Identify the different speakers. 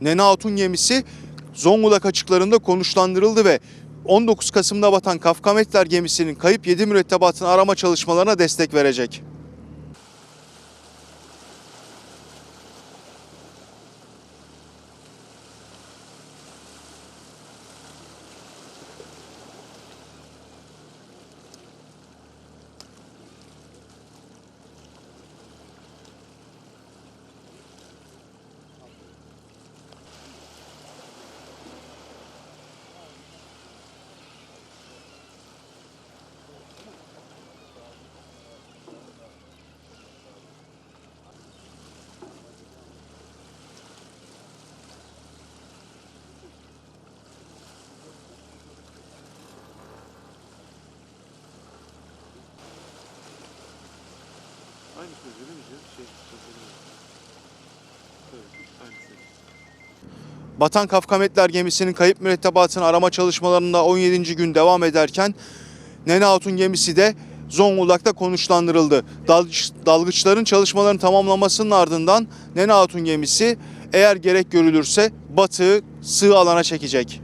Speaker 1: Nene Hatun gemisi Zonguldak açıklarında konuşlandırıldı ve 19 Kasım'da batan Kafkametler gemisinin kayıp 7 mürettebatını arama çalışmalarına destek verecek.
Speaker 2: Aynı sözü değil mi? Şey. Evet, aynısı.
Speaker 1: Batan Kafkametler gemisinin kayıp mürettebatını arama çalışmalarında 17. gün devam ederken Nene Hatun gemisi de Zonguldak'ta konuşlandırıldı. Dalgıç, dalgıçların çalışmalarını tamamlamasının ardından Nene Hatun gemisi eğer gerek görülürse batığı sığ alana çekecek.